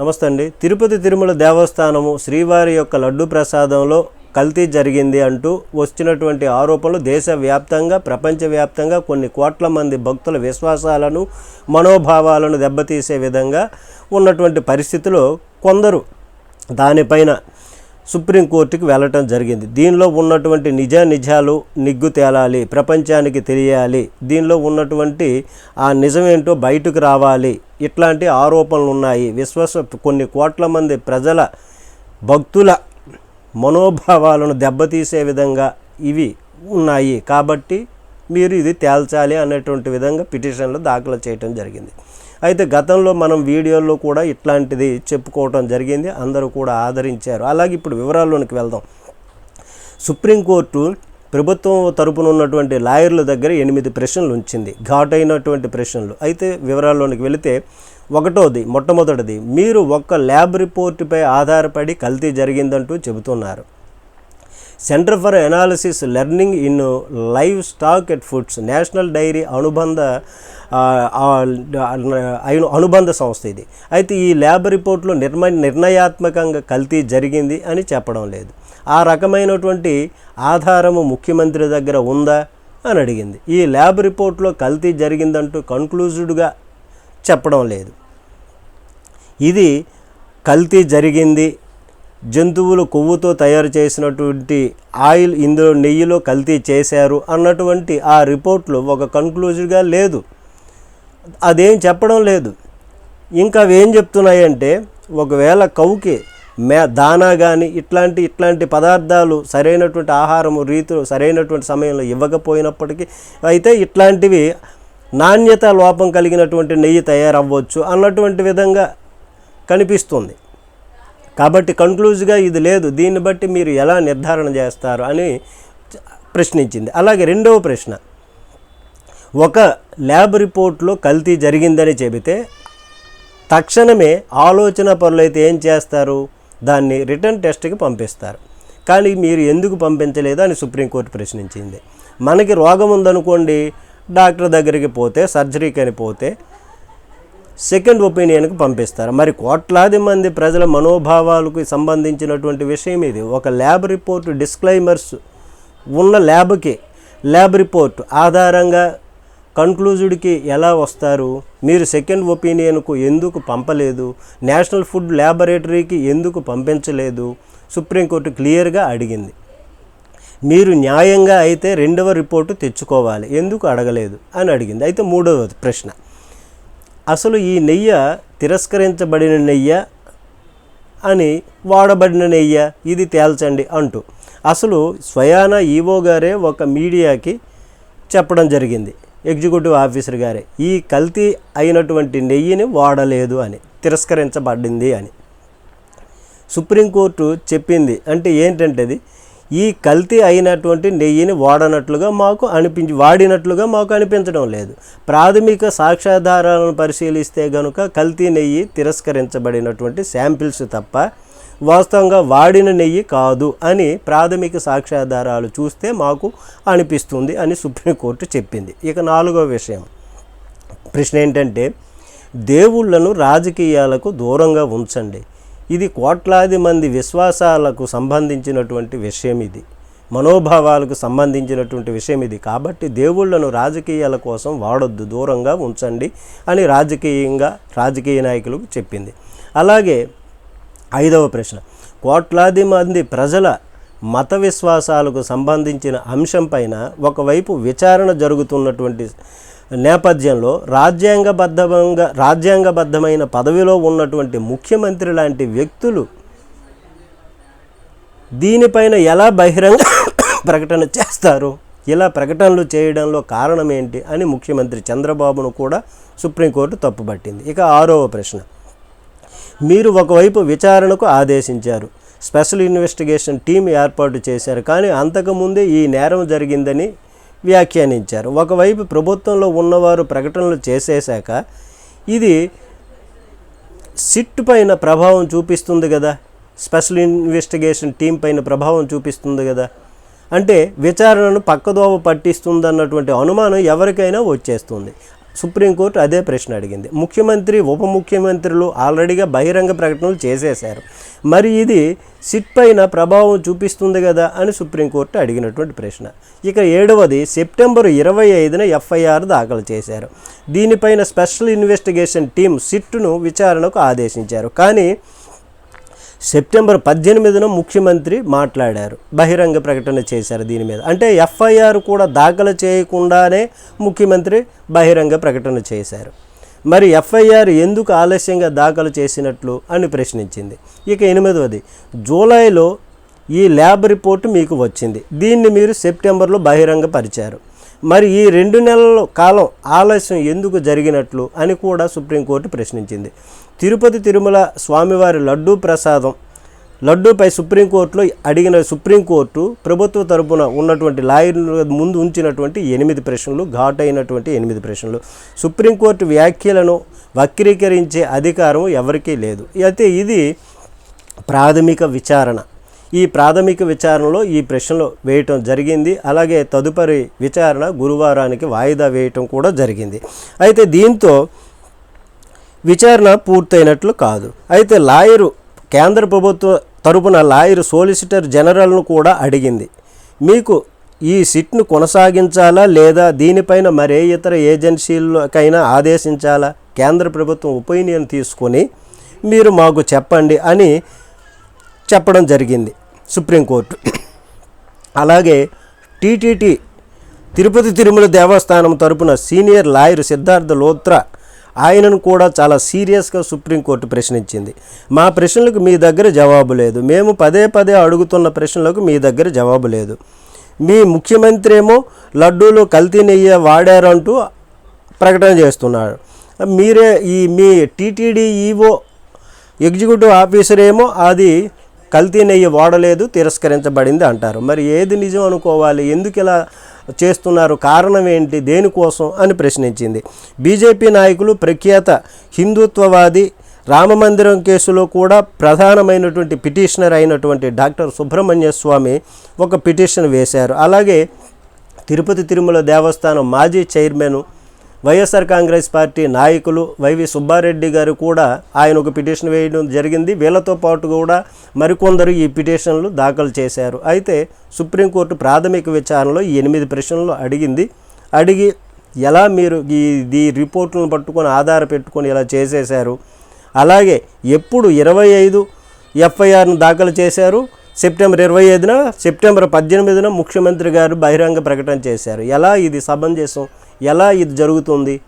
నమస్తే అండి. తిరుపతి తిరుమల దేవస్థానము శ్రీవారి యొక్క లడ్డు ప్రసాదంలో కల్తీ జరిగింది అంటూ వచ్చినటువంటి ఆరోపణలు దేశవ్యాప్తంగా ప్రపంచవ్యాప్తంగా కొన్ని కోట్ల మంది భక్తుల విశ్వాసాలను మనోభావాలను దెబ్బతీసే విధంగా ఉన్నటువంటి పరిస్థితిలో కొందరు దానిపైన సుప్రీంకోర్టుకి వెళ్ళటం జరిగింది. దీనిలో ఉన్నటువంటి నిజ నిజాలు నిగ్గు తేలాలి ప్రపంచానికి తెలియాలి. దీనిలో ఉన్నటువంటి ఆ నిజమేంటో బయటకు రావాలి. ఇట్లాంటి ఆరోపణలు ఉన్నాయి. విశ్వాస కొన్ని కోట్ల మంది ప్రజల భక్తుల మనోభావాలను దెబ్బతీసే విధంగా ఇవి ఉన్నాయి. కాబట్టి మీరు ఇది తేల్చాలి అనేటువంటి విధంగా పిటిషన్లు దాఖలు చేయటం జరిగింది. అయితే గతంలో మనం వీడియోల్లో కూడా ఇట్లాంటిది చెప్పుకోవటం జరిగింది. అందరూ కూడా ఆదరించారు. అలాగే ఇప్పుడు వివరాల్లోనికి వెళ్దాం. సుప్రీంకోర్టు ప్రభుత్వం తరపున ఉన్నటువంటి లాయర్ల దగ్గర ఎనిమిది ప్రశ్నలు ఉంచింది. ఘాటైనటువంటి ప్రశ్నలు. అయితే వివరాల్లోనికి వెళితే ఒకటోది మొట్టమొదటిది. మీరు ఒక్క ల్యాబ్ రిపోర్టుపై ఆధారపడి కల్తీ జరిగిందంటూ చెబుతున్నారు. Centre for analysis learning in livestock at foods national dairy అనుబంధ అనుబంధ సంస్థ ఇది. అయితే ఈ ల్యాబ్ రిపోర్ట్లో నిర్మ నిర్ణయాత్మకంగా కల్తీ జరిగింది అని చెప్పడం లేదు. ఆ రకమైనటువంటి ఆధారము ముఖ్యమంత్రి దగ్గర ఉందా అని అడిగింది. ఈ ల్యాబ్ రిపోర్ట్లో కల్తీ జరిగిందంటూ కన్క్లూజ్డ్గా చెప్పడం లేదు. ఇది కల్తీ జరిగింది జంతువులు కొవ్వుతో తయారు చేసినటువంటి ఆయిల్ ఇందులో నెయ్యిలో కల్తీ చేశారు అన్నటువంటి ఆ రిపోర్ట్లో ఒక కన్క్లూజివ్గా లేదు. అదేం చెప్పడం లేదు. ఇంకా అవేం చెప్తున్నాయంటే ఒకవేళ కౌకి మే దానా కానీ ఇట్లాంటి ఇట్లాంటి పదార్థాలు సరైనటువంటి ఆహారము రీతిలో సరైనటువంటి సమయంలో ఇవ్వకపోయినప్పటికీ అయితే ఇట్లాంటివి నాణ్యత లోపం కలిగినటువంటి నెయ్యి తయారవ్వచ్చు అన్నటువంటి విధంగా కనిపిస్తుంది. కాబట్టి కన్క్లూజ్గా ఇది లేదు. దీన్ని బట్టి మీరు ఎలా నిర్ధారణ చేస్తారు అని ప్రశ్నించింది. అలాగే రెండవ ప్రశ్న. ఒక ల్యాబ్ రిపోర్ట్లో కల్తీ జరిగిందని చెబితే తక్షణమే ఆలోచన పనులైతే ఏం చేస్తారు? దాన్ని రిటర్న్ టెస్ట్కి పంపిస్తారు. కానీ మీరు ఎందుకు పంపించలేదు అని సుప్రీంకోర్టు ప్రశ్నించింది. మనకి రోగం ఉందనుకోండి డాక్టర్ దగ్గరికి పోతే సర్జరీకి అని పోతే సెకండ్ ఒపీనియన్కి పంపిస్తారు. మరి కోట్లాది మంది ప్రజల మనోభావాలకు సంబంధించినటువంటి విషయం ఇది. ఒక ల్యాబ్ రిపోర్ట్ డిస్క్లైమర్స్ ఉన్న ల్యాబ్కి ల్యాబ్ రిపోర్ట్ ఆధారంగా కన్క్లూజుడ్కి ఎలా వస్తారు? మీరు సెకండ్ ఒపీనియన్కు ఎందుకు పంపలేదు? నేషనల్ ఫుడ్ ల్యాబొరేటరీకి ఎందుకు పంపించలేదు? సుప్రీంకోర్టు క్లియర్గా అడిగింది. మీరు న్యాయంగా అయితే రెండవ రిపోర్టు తెచ్చుకోవాలి. ఎందుకు అడగలేదు? అని అడిగింది. అయితే మూడవ ప్రశ్న. అసలు ఈ నెయ్య తిరస్కరించబడిన నెయ్య అని వాడబడిన నెయ్య ఇది తేల్చండి అంటూ అసలు స్వయాన ఈవో గారే ఒక మీడియాకి చెప్పడం జరిగింది. ఎగ్జిక్యూటివ్ ఆఫీసర్ గారే ఈ కల్తీ అయినటువంటి నెయ్యిని వాడలేదు అని తిరస్కరించబడింది అని. సుప్రీంకోర్టు చెప్పింది అంటే ఏంటంటే అది ఈ కల్తీ అయినటువంటి నెయ్యిని వాడనట్లుగా మాకు అనిపించి వాడినట్లుగా మాకు అనిపించడం లేదు. ప్రాథమిక సాక్ష్యాధారాలను పరిశీలిస్తే గనుక కల్తీ నెయ్యి తిరస్కరించబడినటువంటి శాంపిల్స్ తప్ప వాస్తవంగా వాడిన నెయ్యి కాదు అని ప్రాథమిక సాక్ష్యాధారాలు చూస్తే మాకు అనిపిస్తుంది అని సుప్రీంకోర్టు చెప్పింది. ఇక నాలుగో విషయం. ప్రశ్న ఏంటంటే దేవుళ్ళను రాజకీయాలకు దూరంగా ఉంచండి. ఇది కోట్లాది మంది విశ్వాసాలకు సంబంధించినటువంటి విషయం ఇది. మనోభావాలకు సంబంధించినటువంటి విషయం ఇది. కాబట్టి దేవుళ్ళను రాజకీయాల కోసం వాడొద్దు దూరంగా ఉంచండి అని రాజకీయంగా రాజకీయ నాయకులకు చెప్పింది. అలాగే ఐదవ ప్రశ్న కోట్లాది మంది ప్రజల మత విశ్వాసాలకు సంబంధించిన అంశంపైన ఒకవైపు విచారణ జరుగుతున్నటువంటి నేపథ్యంలో రాజ్యాంగబద్ధంగా రాజ్యాంగబద్ధమైన పదవిలో ఉన్నటువంటి ముఖ్యమంత్రి లాంటి వ్యక్తులు దీనిపైన ఎలా బహిరంగ ప్రకటన చేస్తారు? ఇలా ప్రకటనలు చేయడంలో కారణం ఏంటి అని ముఖ్యమంత్రి చంద్రబాబును కూడా సుప్రీంకోర్టు తప్పుపట్టింది. ఇక ఆరవ ప్రశ్న. మీరు ఒకవైపు విచారణకు ఆదేశించారు. స్పెషల్ ఇన్వెస్టిగేషన్ టీం ఏర్పాటు చేశారు. కానీ అంతకుముందే ఈ నేరం జరిగిందని వ్యాఖ్యానించారు. ఒకవైపు ప్రభుత్వంలో ఉన్నవారు ప్రకటనలు చేసేశాక ఇది సిట్ పైన ప్రభావం చూపిస్తుంది కదా స్పెషల్ ఇన్వెస్టిగేషన్ టీం పైన ప్రభావం చూపిస్తుంది కదా అంటే విచారణను పక్కదోవ పట్టిస్తుంది అన్నటువంటి అనుమానం ఎవరికైనా వచ్చేస్తుంది. సుప్రీంకోర్టు అదే ప్రశ్న అడిగింది. ముఖ్యమంత్రి ఉప ముఖ్యమంత్రులు ఆల్రెడీగా బహిరంగ ప్రకటనలు చేసేశారు. మరి ఇది సిట్ పైన ప్రభావం చూపిస్తుంది కదా అని సుప్రీంకోర్టు అడిగినటువంటి ప్రశ్న. ఇక ఏడవది సెప్టెంబర్ ఇరవై ఐదున ఎఫ్ఐఆర్ దాఖలు చేశారు. దీనిపైన స్పెషల్ ఇన్వెస్టిగేషన్ టీం సిట్ను విచారణకు ఆదేశించారు. కానీ సెప్టెంబర్ పద్దెనిమిదిన ముఖ్యమంత్రి మాట్లాడారు. బహిరంగ ప్రకటన చేశారు దీని మీద. అంటే ఎఫ్ఐఆర్ కూడా దాఖలు చేయకుండానే ముఖ్యమంత్రి బహిరంగ ప్రకటన చేశారు. మరి ఎఫ్ఐఆర్ ఎందుకు ఆలస్యంగా దాఖలు చేసినట్లు అని ప్రశ్నించింది. ఇక ఎనిమిదవది జూలైలో ఈ ల్యాబ్ రిపోర్టు మీకు వచ్చింది. దీన్ని మీరు సెప్టెంబర్లో బహిరంగపరిచారు. మరి ఈ రెండు నెలల కాలం ఆలస్యం ఎందుకు జరిగినట్లు అని కూడా సుప్రీంకోర్టు ప్రశ్నించింది. తిరుపతి తిరుమల స్వామివారి లడ్డూ ప్రసాదం లడ్డూపై సుప్రీంకోర్టులో అడిగిన సుప్రీంకోర్టు ప్రభుత్వ తరపున ఉన్నటువంటి లాయర్ల ముందు ఉంచినటువంటి ఎనిమిది ప్రశ్నలు ఘాటైనటువంటి ఎనిమిది ప్రశ్నలు. సుప్రీంకోర్టు వ్యాఖ్యలను వక్రీకరించే అధికారం ఎవరికీ లేదు. అయితే ఇది ప్రాథమిక విచారణ. ఈ ప్రాథమిక విచారణలో ఈ ప్రశ్నలు వేయటం జరిగింది. అలాగే తదుపరి విచారణ గురువారానికి వాయిదా వేయటం కూడా జరిగింది. అయితే దీంతో విచారణ పూర్తయినట్లు కాదు. అయితే లాయరు కేంద్ర ప్రభుత్వ తరపున లాయరు సోలిసిటర్ జనరల్ను కూడా అడిగింది. మీకు ఈ సిట్ను కొనసాగించాలా లేదా దీనిపైన మరే ఇతర ఏజెన్సీలకైనా ఆదేశించాలా? కేంద్ర ప్రభుత్వం ఒపీనియన్ తీసుకొని మీరు మాకు చెప్పండి అని చెప్పడం జరిగింది. సుప్రీంకోర్టు. అలాగే టీటీటీ తిరుపతి తిరుమల దేవస్థానం తరపున సీనియర్ లాయర్ సిద్ధార్థ లోత్రా ఆయనను కూడా చాలా సీరియస్గా సుప్రీంకోర్టు ప్రశ్నించింది. మా ప్రశ్నలకు మీ దగ్గర జవాబు లేదు. మేము పదే పదే అడుగుతున్న ప్రశ్నలకు మీ దగ్గర జవాబు లేదు. మీ ముఖ్యమంత్రి ఏమో లడ్డూలు కల్తీ నెయ్యి వాడారంటూ ప్రకటన చేస్తున్నారు మీరే ఈ మీ టీటీడీ ఈవో ఎగ్జిక్యూటివ్ ఆఫీసర్ ఏమో అది కల్తీ నెయ్యి వాడలేదు తిరస్కరించబడింది అంటారు. మరి ఏది నిజం అనుకోవాలి? ఎందుకు ఇలా చేస్తున్నారు? కారణం ఏంటి? దేనికోసం? అని ప్రశ్నించింది. బీజేపీ నాయకులు ప్రఖ్యాత హిందుత్వవాది రామమందిరం కేసులో కూడా ప్రధానమైనటువంటి పిటిషనర్ అయినటువంటి డాక్టర్ సుబ్రహ్మణ్య స్వామి ఒక పిటిషన్ వేశారు. అలాగే తిరుపతి తిరుమల దేవస్థానం మాజీ చైర్మన్ వైఎస్ఆర్ కాంగ్రెస్ పార్టీ నాయకులు వైవి సుబ్బారెడ్డి గారు కూడా ఆయన ఒక పిటిషన్ వేయడం జరిగింది. వీళ్ళతో పాటు కూడా మరికొందరు ఈ పిటిషన్లు దాఖలు చేశారు. అయితే సుప్రీంకోర్టు ప్రాథమిక విచారణలో ఈ ఎనిమిది ప్రశ్నలు అడిగింది. అడిగి ఎలా మీరు ఈ ఈ రిపోర్టులను పట్టుకొని ఆధార పెట్టుకొని ఇలా చేసేశారు? అలాగే ఎప్పుడు ఇరవై ఐదు ఎఫ్ఐఆర్ను దాఖలు చేశారు? సెప్టెంబర్ ఇరవై ఐదున సెప్టెంబర్ పద్దెనిమిదిన ముఖ్యమంత్రి గారు బహిరంగ ప్రకటన చేశారు. ఎలా ఇది సమంజసం? ఎలా ఇది జరుగుతుంది?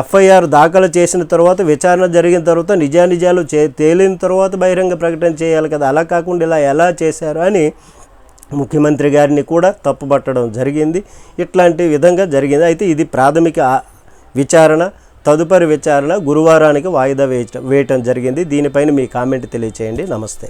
ఎఫ్ఐఆర్ దాఖలు చేసిన తర్వాత విచారణ జరిగిన తర్వాత నిజానిజాలు చే తేలిన తర్వాత బహిరంగ ప్రకటన చేయాలి కదా. అలా కాకుండా ఇలా ఎలా చేశారు అని ముఖ్యమంత్రి గారిని కూడా తప్పుపట్టడం జరిగింది. ఇట్లాంటి విధంగా జరిగింది. అయితే ఇది ప్రాథమిక విచారణ తదుపరి విచారణ గురువారానికి వాయిదా వేయటం వేయటం జరిగింది. దీనిపైన మీ కామెంట్ తెలియచేయండి. నమస్తే.